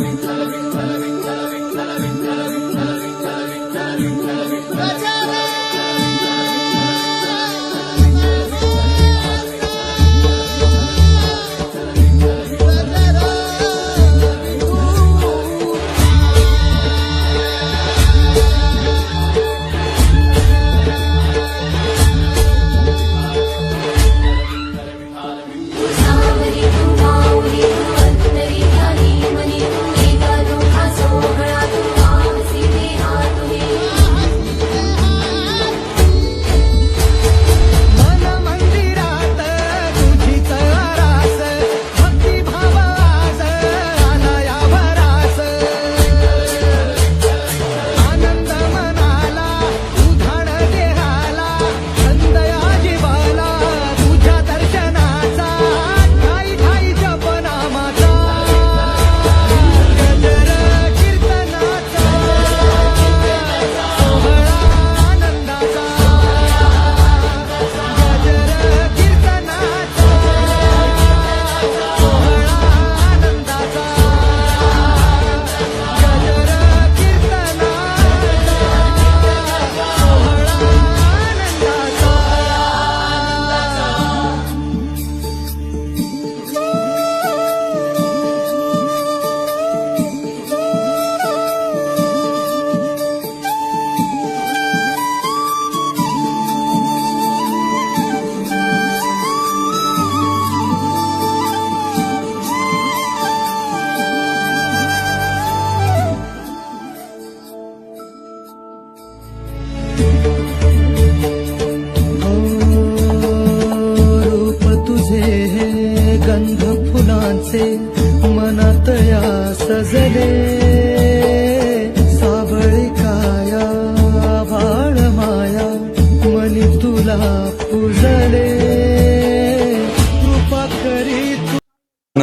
Let me tell you.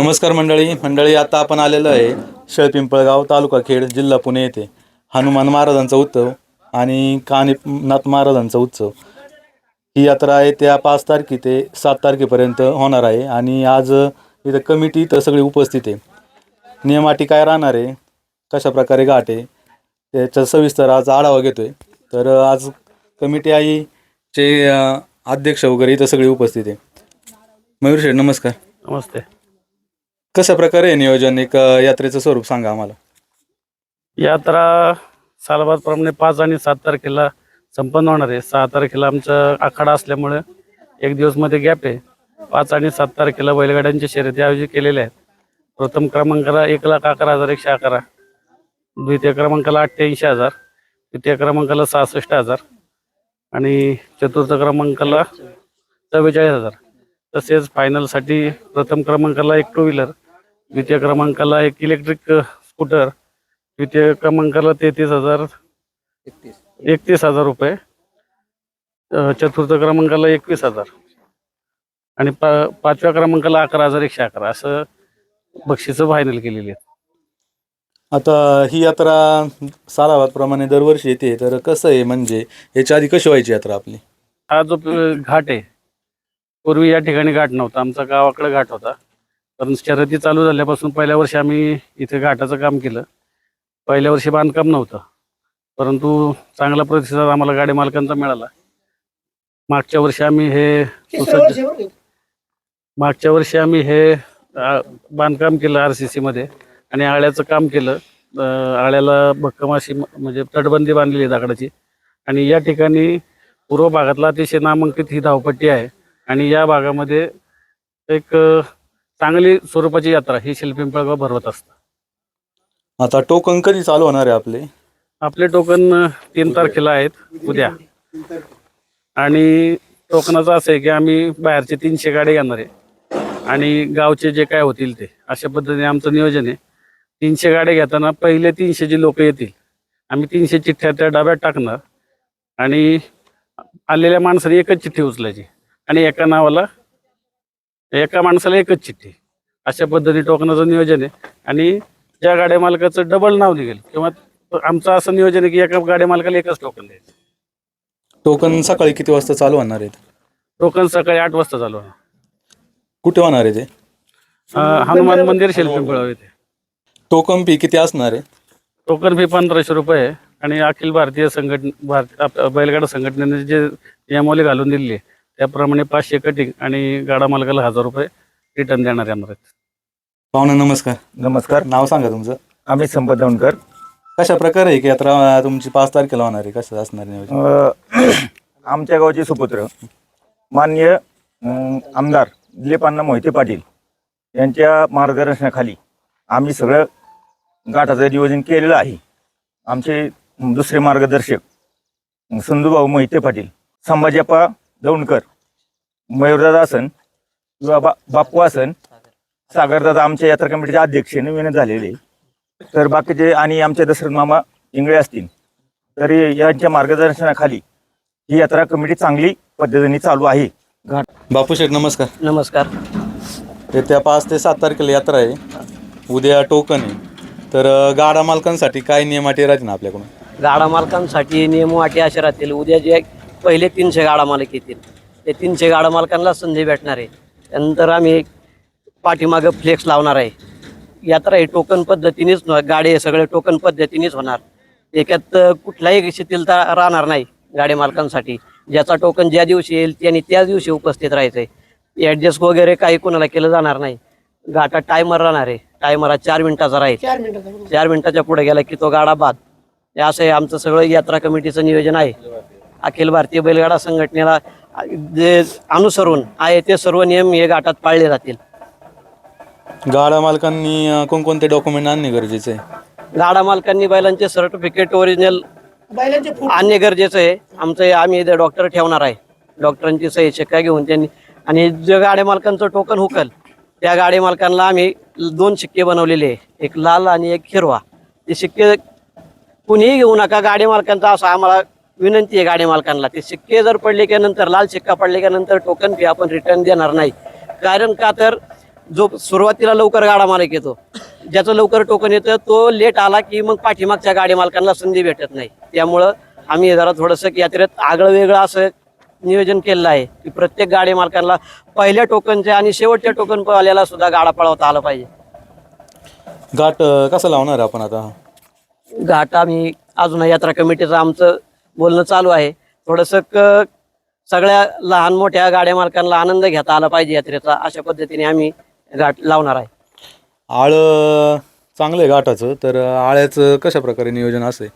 नमस्कार मंडळी. मंडळी आता आपण आलेलो आहे शेळपिंपळगाव तालुका खेड जिल्हा पुणे येथे. हनुमान महाराजांचा उत्सव आणि कानिनाथ महाराजांचा उत्सव. ही यात्रा आहे त्या पाच तारखे ते सात तारखेपर्यंत होणार आहे आणि आज इथं कमिटी तर सगळी उपस्थित आहे. नियमाटी काय राहणार आहे? कशा प्रकारे आहे? त्याचा सविस्तर आज आढावा घेतो आहे तर आज कमिटी आईचे अध्यक्ष वगैरे इथं सगळे उपस्थित आहे. मयूर शेठ नमस्कार. नमस्ते. कशा प्रकारे आहे नियोजन एक अ, यात्रेचं स्वरूप सांगा आम्हाला? यात्रा सालबादप्रमाणे पाच आणि सात तारखेला संपन्न होणार आहे. सहा तारखेला आमचा आखाडा असल्यामुळे एक दिवसमध्ये गॅप आहे. पाच आणि सात तारखेला बैलगाड्यांच्या शर्यती आयोजित केलेल्या आहेत. प्रथम क्रमांकाला एक लाख अकरा हजार एकशे अकरा. द्वितीय क्रमांकाला अठ्ठ्याऐंशी हजार. तृतीय क्रमांकाला सहासष्ट हजार. आणि चतुर्थ क्रमांकाला चव्वेचाळीस हजार. तसेच फायनलसाठी प्रथम क्रमांकाला एक टू व्हीलर द्वितीय क्रमांकाला एक इलेक्ट्रिक स्कूटर द्वितीय क्रमांकाला तेहतीस हजार. एकतीस. हजार रुपये. चतुर्थ क्रमांकाला एकवीस हजार. आणि पा पाचव्या क्रमांकाला अकरा हजार एकशे अकरा. असं बक्षिसं फायनल केलेली आहेत. आता ही यात्रा सालाबादप्रमाणे दरवर्षी येते. तर कसं आहे म्हणजे याच्या आधी कशी व्हायची यात्रा आपली? हा जो घाट आहे पूर्वी या ठिकाणी घाट नव्हता. आमचा गावाकडे घाट होता. पण शर्यती चालू झाल्यापासून पहिल्या वर्षी आम्ही इथे घाटाचं काम केलं. पहिल्या वर्षी बांधकाम नव्हतं. परंतु चांगला प्रतिसाद आम्हाला गाडी मालकांचा मिळाला. मागच्या वर्षी आम्ही हे सुसज्ज मागच्या वर्षी आम्ही हे आ, बांधकाम केलं आर सी मध्ये आणि आळ्याचं काम केलं. आळ्याला भक्कम अशी म्हणजे तटबंदी बांधलेली आहे दगडाची आणि या ठिकाणी पूर्व भागातला अतिशय नामांकित ही धावपट्टी आहे. आणि या भागामध्ये एक चांगली स्वरूपाची यात्रा ही शिल्पिंपळगाव भरवत असतं. आता टोकन कधी चालू होणार आहे आपले? आपले टोकन तीन तारखेला आहेत उद्या. आणि टोकनाचं असं आहे की आम्ही बाहेरचे तीनशे गाड्या घेणार आहे. आणि गावचे जे काय होतील ते अशा पद्धतीने आमचं नियोजन आहे. तीनशे गाड्या घेताना पहिले तीनशे जे लोक येतील. आम्ही तीनशे चिठ्ठ्या त्या डब्यात टाकणार. आणि आलेल्या माणसाने एकच चिठ्ठी उचलायची. आणि एका नावाला एका माणसाला एकच चिठ्ठी. अशा पद्धतीने टोकनाचं नियोजन आहे. आणि ज्या गाड्या मालकाचं डबल नाव निघेल. किंवा आमचं असं नियोजन आहे की एका गाड्या मालकाला एकच टोकन द्यायचं. टोकन सकाळी किती वाजता चालू होणार आहेत टोकन सकाळी आठ वाजता चालू होणार. कुठे होणार आहे ते? अं, हनुमान मंदिर शिल्पिंपळाव येथे टोकन फी किती असणार आहे? टोकन फी पंधराशे रुपये आहे. आणि अखिल भारतीय संघटन भारत आप- बैलगाडा संघटनेने जे नियमावली घालून दिली आहे. त्याप्रमाणे पाचशे कटिंग आणि गाडा मालकाला हजार रुपये रिटर्न देणार येणार आहेत. पाहुणा नमस्कार. नमस्कार. नाव सांगा तुमचं. आम्ही संपत दौंडकर कशा प्रकारे आहे की यात्रा तुमची पाच तारखेला होणार आहे? कसं असणार नियोजन? अ, आमच्या गावचे सुपुत्र माननीय अम, आमदार दिलीपांना मोहिते पाटील यांच्या मार्गदर्शनाखाली आम्ही सगळं गाठाचं नियोजन केलेलं आहे. आमचे दुसरे मार्गदर्शक संधूभाऊ मोहिते पाटील संभाजीप्पा दौंडकर मयूरदादा आसन किंवा बा बापू आसन सागरदादा आमच्या यात्रा कमिटीचे अध्यक्ष नवीन झालेले. तर बाकीचे आणि आमचे दशरथ मामा इंगळे असतील. तरी यांच्या मार्गदर्शनाखाली ही यात्रा कमिटी चांगली पद्धतीने चालू आहे. घाट बापू शेठ नमस्कार. नमस्कार. येत्या पाच ते सात तारखेला यात्रा आहे. उद्या टोकन आहे. तर गाडा मालकांसाठी काय नियम अटी राहतील आपल्याकडून? गाडा मालकांसाठी नियम अटी अशा राहतील. उद्या जे पहिले तीनशे गाडा मालक येतील. ते तीनशे गाडा मालकांना संधी भेटणार आहे. त्यानंतर आम्ही पाठीमागं फ्लेक्स लावणार आहे. यात्रा ही टोकन पद्धतीनेच गाडी हे सगळे टोकन पद्धतीनेच होणार. त्याच्यात अ, कुठलाही शिथिलता राहणार नाही गाडी मालकांसाठी. ज्याचा टोकन ज्या दिवशी येईल त्यांनी त्याच दिवशी उपस्थित राहायचं आहे ॲडजस्ट वगैरे काही कोणाला केलं जाणार नाही. घाटात टायमर राहणार आहे. टायमर हा चार मिनिटाचा राहील. चार मिनिटाच्या पुढे गेला की तो गाडा बाद. हे असं आहे आमचं सगळं यात्रा कमिटीचं नियोजन आहे. अखिल भारतीय बैलगाडा संघटनेला जे अनुसरून आहे ते सर्व नियम हे घाटात पाळले जातील. गाडा मालकांनी अ, कोणकोणते डॉक्युमेंट आणणे गरजेचे आहे? गाडा मालकांनी बैलांचे सर्टिफिकेट ओरिजिनल आणणे गरजेचं आहे. आमचं हे आम्ही इथे डॉक्टर ठेवणार आहे. डॉक्टरांची सही शिक्का घेऊन त्यांनी आणि जे गाड्या मालकांचं टोकन हुकल त्या गाडी मालकांना आम्ही दोन शिक्के बनवलेले आहे. एक लाल आणि एक हिरवा. ते शिक्के कुणीही घेऊ नका. गाडी मालकांचा असं आम्हाला विनंती आहे गाडी मालकांना. ते शिक्के जर पडले की नंतर लाल शिक्का पडले की नंतर टोकन फी आपण रिटर्न देणार नाही. कारण का तर जो सुरुवातीला लवकर गाडा मालक येतो ज्याचं लवकर टोकन येतं तो लेट आला की मग पाठीमागच्या गाडी मालकांना संधी भेटत नाही. त्यामुळं आम्ही जरा थोडंसं यात्रेत आगळं वेगळं असं नियोजन केलेलं आहे की प्रत्येक गाडी मालकांना पहिल्या टोकनच्या आणि शेवटच्या टोकन वाल्याला सुद्धा गाडा पळवता आला पाहिजे. घाट कसा लावणार आपण आता? घाट आम्ही अजून यात्रा कमिटीचं आमचं बोलणं चालू आहे. थोडंसं सगळ्या लहान मोठ्या गाड्या मालकांना आनंद घेता आला पाहिजे यात्रेचा. अशा पद्धतीने आम्ही घाट लावणार आहे. आळ चांगलं आहे घाटाचं. तर आळ्याचं कशा प्रकारे नियोजन असे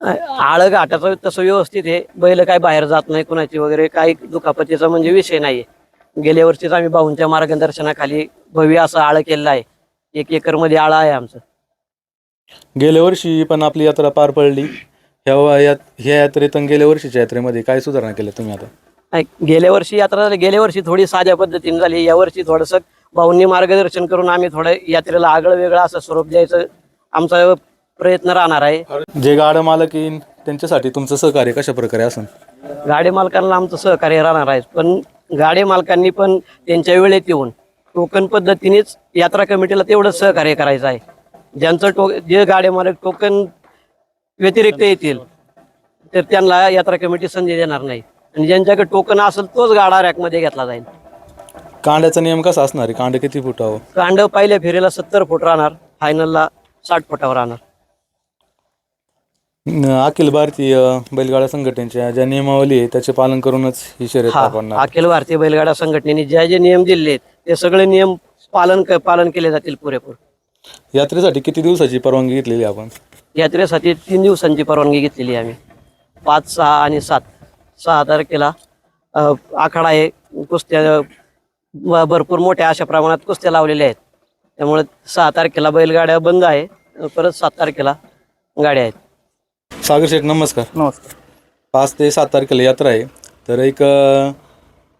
आळ घाटाचं तसं व्यवस्थित आहे. बैल काय बाहेर जात नाही कुणाची वगैरे काही दुखापतीचा म्हणजे विषय नाही गेल्या वर्षीच आम्ही भाऊंच्या मार्गदर्शनाखाली भव्य असं आळ केलेलं आहे. एक एकरमध्ये आळा आहे आमचं. गेल्या वर्षी पण आपली यात्रा पार पडली. ह्या यात्रेत आणि गेल्या वर्षीच्या यात्रेमध्ये काय सुधारणा केल्या तुम्ही आता? नाही, गेल्या वर्षी यात्रा झाली. गेल्या वर्षी थोडी साध्या पद्धतीने झाली. यावर्षी थोडंसं भाऊंनी मार्गदर्शन करून आम्ही थोडं यात्रेला आगळं वेगळं असं स्वरूप द्यायचं आमचा प्रयत्न राहणार आहे. जे गाडं मालक येईन त्यांच्यासाठी तुमचं सहकार्य कशा प्रकारे असेल? गाडी मालकांना आमचं सहकार्य राहणार आहे. पण गाडी मालकांनी पण त्यांच्या वेळेत येऊन टोकन पद्धतीनेच यात्रा कमिटीला तेवढंच सहकार्य करायचं आहे. ज्यांचं टो जे गाडी मालक टोकन व्यतिरिक्त येतील. तर त्यांना यात्रा कमिटी संधी देणार नाही. आणि ज्यांच्याकडे टोकन असेल तोच गाडा रॅकमध्ये घेतला जाईल. कांड्याचा नियम कसा असणार? आहे कांडे किती फुटावं कांड पहिल्या फेरीला सत्तर फूट राहणार फायनलला साठ फुटावर राहणार. न- अखिल भारतीय बैलगाडा संघटनेच्या ज्या नियमावली आहे त्याचे पालन करूनच ही शर्यत हा पडणार अखिल भारतीय बैलगाडा संघटनेने जे जे नियम दिले ते सगळे नियम पालन क- पालन केले जातील पुरेपूर. यात्रेसाठी किती दिवसाची परवानगी घेतलेली आहे आपण? यात्रेसाठी तीन दिवसांची परवानगी घेतलेली आहे आम्ही. पाच सहा आणि सात. सहा तारखेला आखाडा आहे कुस्त्या भरपूर मोठ्या अशा प्रमाणात कुस्त्या लावलेल्या आहेत. त्यामुळे सहा तारखेला बैलगाड्या बंद आहे. परत सात तारखेला गाड्या आहेत. सागर शेठ नमस्कार. नमस्कार. पाच ते सात तारखेला यात्रा आहे. तर एक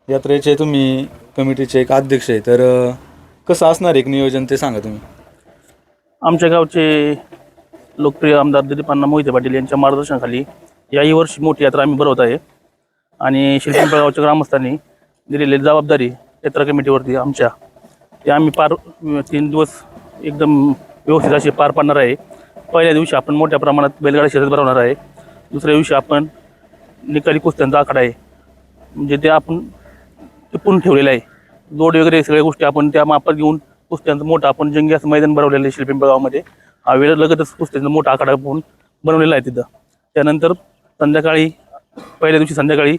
यात्रेचे तुम्ही कमिटीचे एक अध्यक्ष आहे. तर कसं असणार एक नियोजन ते सांगा तुम्ही. आमच्या गावचे लोकप्रिय आमदार दिलीप अण्णा मोहिते पाटील यांच्या मार्गदर्शनाखाली याही वर्षी मोठी यात्रा आम्ही भरवत आहे. आणि शिरपिंपळगावच्या ग्रामस्थांनी दिलेली जबाबदारी यात्रा कमिटीवरती आमच्या. ते आम्ही पार तीन दिवस एकदम व्यवस्थित असे पार पाडणार आहे. पहिल्या दिवशी आपण मोठ्या प्रमाणात बैलगाडा शर्यत भरवणार आहे. दुसऱ्या दिवशी आपण निकाली कुस्त्यांचा आकडा आहे. म्हणजे ते आपण टिपून ठेवलेलं आहे. जोड वगैरे सगळ्या गोष्टी आपण त्या मापात घेऊन कुस्त्यांचं मोठं आपण जंगी असं मैदान भरवलेलं आहे शिल्पिंपळगावमध्ये वेळ लगतच कुस्त्यांचा मोठा आखाडा पण बनवलेला आहे तिथं. त्यानंतर संध्याकाळी पहिल्या दिवशी संध्याकाळी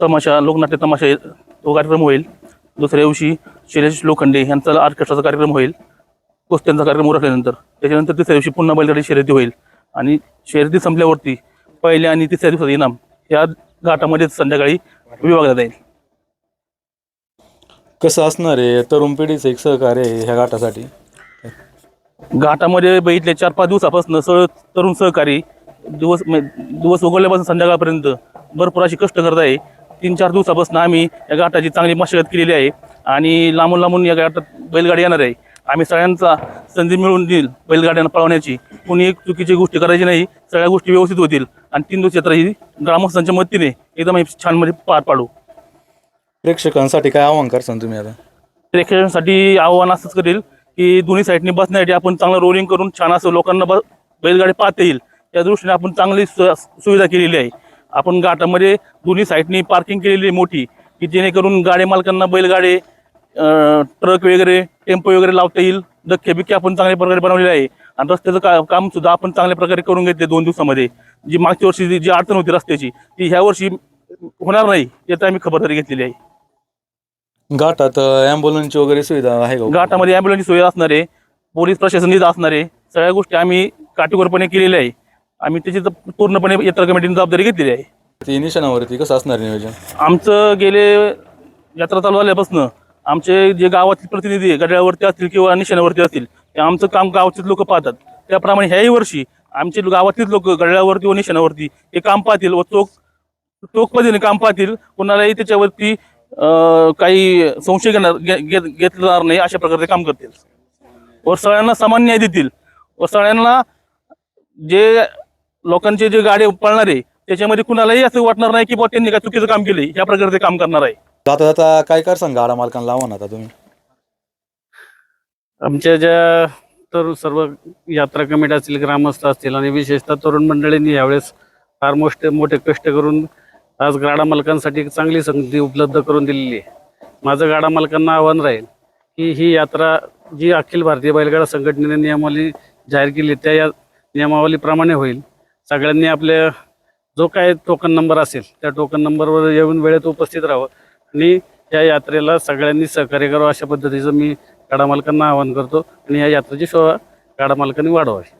तमाशा लोकनाट्य तमाशा तो कार्यक्रम होईल. दुसऱ्या दिवशी शैलेश लोखंडे यांचा ऑर्केस्ट्राचा कार्यक्रम होईल. कुस्त्यांचा कार्यक्रम उरकल्यानंतर. त्याच्यानंतर तिसऱ्या दिवशी पुन्हा बैलगाडी शर्यती होईल. आणि शर्यती संपल्यावरती पहिल्या आणि तिसऱ्या दिवसाचा इनाम या घाटामध्येच संध्याकाळी विभागला जाईल कसं असणार आहे? तरुण पिढीचं एक सहकार्य आहे ह्या घाटासाठी. घाटामध्ये बघितले चार पाच दिवसापासून सगळं तरुण सहकारी दिवस दिवस उघडल्यापासून संध्याकाळपर्यंत भरपूर अशी कष्ट करत आहे. तीन चार दिवसापासून आम्ही या घाटाची चांगली मशागत केलेली आहे आणि लांबून लांबून या घाटात बैलगाडी येणार आहे. आम्ही सगळ्यांचा संधी मिळवून देईल बैलगाड्यांना पळवण्याची. कोणी एक चुकीची गोष्टी करायची नाही सगळ्या गोष्टी व्यवस्थित होतील आणि तीन दिवस यात्रा ही ग्रामस्थांच्या मदतीने एकदम छानमध्ये पार पाडू. प्रेक्षकांसाठी काय आव्हान करसान तुम्ही आता? प्रेक्षकांसाठी आव्हान असंच करेल की दोन्ही साईडनी बसण्यासाठी आपण चांगलं रोलिंग करून छान असं लोकांना बस बैलगाडी पाहता येईल. त्या दृष्टीने आपण चांगली सुविधा केलेली आहे. आपण घाटामध्ये दोन्ही साईडनी पार्किंग केलेली आहे मोठी की जेणेकरून गाडी मालकांना बैलगाडी ट्रक वगैरे टेम्पो वगैरे लावता येईल. धक्के बिक्के आपण चांगल्या प्रकारे बनवलेले आहे. आणि रस्त्याचं का काम सुद्धा आपण चांगल्या प्रकारे करून घेतले दोन दिवसामध्ये. जी मागच्या वर्षी जी- जी अडचण होती रस्त्याची ती ह्या वर्षी होणार नाही याचा आम्ही खबरदारी घेतलेली आहे. घाटात ॲम्ब्युलन्सची वगैरे सुविधा आहे का? घाटामध्ये ॲम्ब्युलन्सची सोय असणार आहे पोलीस प्रशासन तिथं असणार आहे सगळ्या गोष्टी आम्ही काटेकोरपणे केलेल्या आहे. आम्ही त्याची पूर्णपणे यात्रा कमिटीने जबाबदारी घेतलेली आहे. ती निशाणावरती कसं असणार नियोजन? आमचं गेले यात्रा चालू झाल्यापासून आमचे जे गावातील प्रतिनिधी गड्यावरती असतील किंवा निशाण्यावरती असतील ते आमचं काम गावचेच लोक पाहतात. त्याप्रमाणे ह्याही वर्षी आमचे गावातील लोक गळ्यावरती व निशाणावरती हे काम पाहतील व चोख चोख पद्धतीने काम पाहतील. कोणालाही त्याच्यावरती काही संशय घेणार घेतला जाणार नाही अशा प्रकारे काम करतील. व सगळ्यांना समान न्याय देतील. व सगळ्यांना जे लोकांचे जे गाडी पळणारे त्याच्यामध्ये कुणालाही असं वाटणार नाही की बुवा त्यांनी काय चुकीचं काम केले ह्या प्रकारे ते काम करणार आहे. जाता जाता काय कर सांग? गाडा मालकांना लावा ना आता तुम्ही. आमच्या ज्या तर सर्व यात्रा कमिटी असतील ग्रामस्थ असतील आणि विशेषतः तरुण मंडळींनी यावेळेस फार मोठे मोठे कष्ट करून आज गाडा मालकांसाठी एक चांगली संधी उपलब्ध करून दिलेली आहे. माझं गाडा मालकांना आव्हान राहील की ही यात्रा जी अखिल भारतीय बैलगाडा संघटनेने नियमावली जाहीर केली त्या या नियमावलीप्रमाणे होईल. सगळ्यांनी आपल्या जो काय टोकन नंबर असेल त्या टोकन नंबरवर येऊन वेळेत उपस्थित राहावं. आणि या यात्रेला सगळ्यांनी सहकार्य करावं अशा पद्धतीचं मी गाडा मालकांना आवाहन करतो. आणि या यात्रेची शोभा गाडा मालकांनी वाढवावी.